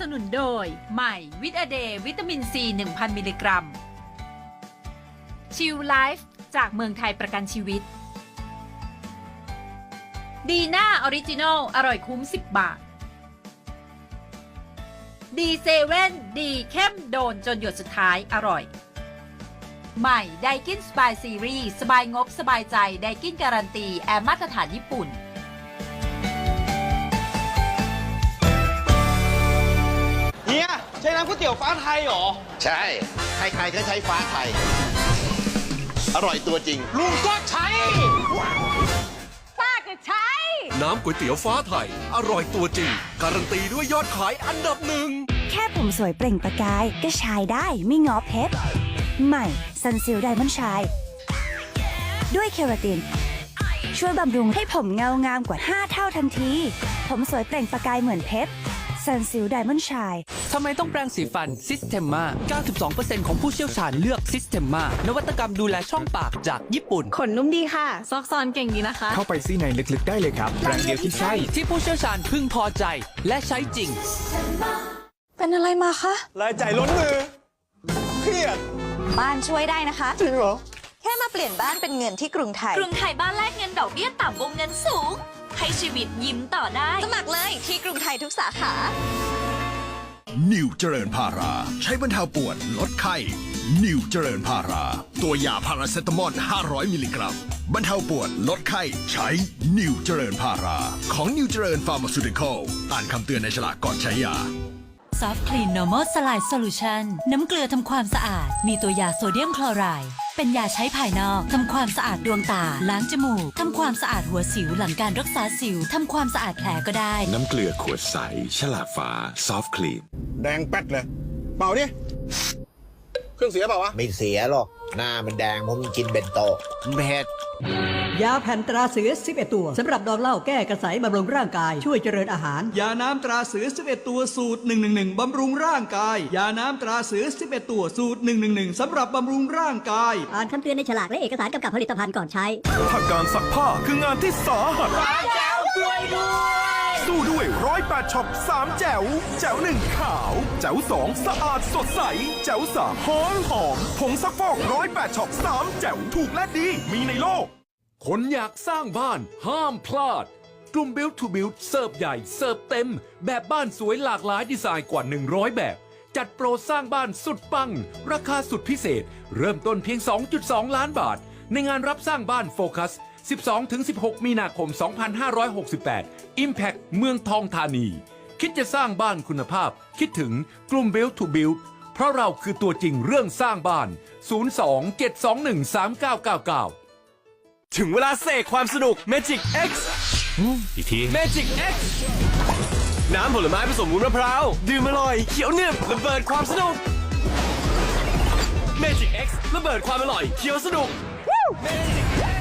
สนุนโดย ใหม่วิตาเดย์วิตามินซี 1000 มิลลิกรัม ชิลไลฟ์จากเมืองไทยประกันชีวิต ดีน่าออริจินอลอร่อยคุ้ม 10 บาท ดีเซเว่นดีเข้มโดนจนหยดสุดท้ายอร่อย ใหม่ไดกินสบายซีรีส์สบายงบสบายใจไดกินการันตี แอร์มาตรฐานญี่ปุ่น ไทยเหรอ ใช่ ใครๆก็ใช้ฟ้าไทย อร่อยตัวจริง ลุงก็ใช้ ป้าก็ใช้ น้ำก๋วยเตี๋ยวฟ้าไทย อร่อยตัวจริง การันตีด้วยยอดขายอันดับหนึ่ง แค่ผมสวยเปล่งประกาย ก็ชายได้ไม่งอเพชรใหม่ซันซิลไดมอนชาย ด้วยเคราติน ช่วยบำรุงให้ผมเงางามกว่า 5 เท่าทันที ผมสวยเปล่งประกายเหมือนเพชร ซันซิลไดมอนชายทำไมต้องแปรงสีฟันซิสเ e มมา92%ของผู้เชี่ยวชาญเลือกซิสเ e มมานวัตกรรมดูแลช่องปากจากญี่ปุ่น ขนนุ่มดีค่ะ ซอกซอนเก่งดีนะคะ เข้าไปซี่ในลึกๆได้เลยครับแบรนด์เดียวที่ใช่ ที่ผู้เชี่ยวชาญพึงพอใจและใช้จริง เป็นอะไรมาคะ รายจ่ายล้นมือ เครียด บ้านช่วยได้นะคะ จริงเหรอ แค่มาเปลี่ยนบ้านเป็นเงินที่กรุงไทย กรุงไทยบ้านแลกเงินดอกเบี้ยต่ำวงเงินสูงให้ ชีวิตยิ้มต่อได้ สมัครเลยที่กรุงไทยทุกสาขา นิวเจริญพารา ใช้บรรเทาปวดลดไข้นิวเจริญพารา ตัวยาพาราเซตามอล 500 มิลลิกรัม บรรเทาปวดลดไข้ใช้นิวเจริญพารา ของนิวเจริญฟาร์มาซูติคอลอ่านคำเตือนในฉลากก่อนใช้ยา Soft Clean Normal Slide Solution น้ำเกลือทำความสะอาด มีตัวยาโซเดียมคลอไรด์ เป็นยาใช้ภายนอกทำความสะอาดดวงตา ล้างจมูกทำความสะอาดหัวสิวหลังการรักษาสิวทำความสะอาดแผลก็ได้ น้ำเกลือขวดใส ฉลากฟ้าซอฟต์คลีนแดงแป๊ดเลย เป่าดิ เครื่องเสียเปล่าวะ ไม่เสียหรอก หน้ามันแดงเพราะมันกินเบนโตเผ็ด ยาแผ่นตราเสือ 11 ตัวสำหรับดองเหล้าแก้กระสายบำรุงร่างกาย ช่วยเจริญอาหาร ยาน้ำตราเสือ 11 ตัวสูตร 111 บำรุงร่างกาย ยาน้ำตราเสือ 11 ตัวสูตร 111 สำหรับบำรุงร่างกาย อ่านคำเตือนในฉลากและเอกสารกำกับผลิตภัณฑ์ก่อนใช้ ถ้าการซักผ้าคืองานที่สาหัสสู้ด้วยร้อยแปดช็อปสามแจ๋วแจ๋วหนึ่งขาว แจ๋วสองสะอาดสดใส แจ๋วสามหอมหอมผงซักฟอกร้อยแปดช็อปสามแจ๋วถูกและดี มีในโลก คนอยากสร้างบ้านห้ามพลาด กลุ่ม Build to Build เสิร์ฟใหญ่ เสิร์ฟเต็ม แบบบ้านสวยหลากหลายดีไซน์กว่า 100 แบบ จัดโปรสร้างบ้านสุดปัง ราคาสุดพิเศษ เริ่มต้นเพียง 2.2 ล้านบาท ในงานรับสร้างบ้านโฟกัส 12-16 มีนาคม 2568 Impact เมืองทองธานี คิดจะสร้างบ้านคุณภาพ คิดถึงกลุ่ม Build to Build เพราะเราคือตัวจริงเรื่องสร้างบ้าน 02-721-3999 ถึงเวลาเสกความสนุก Magic X อีกที Magic X น้ำผลไม้ผสมวุ้นมะพร้าว ดื่มอร่อยเขียวหนึบระเบิดความสนุก Magic X ระเบิดความอร่อยเขียวสนุก Magic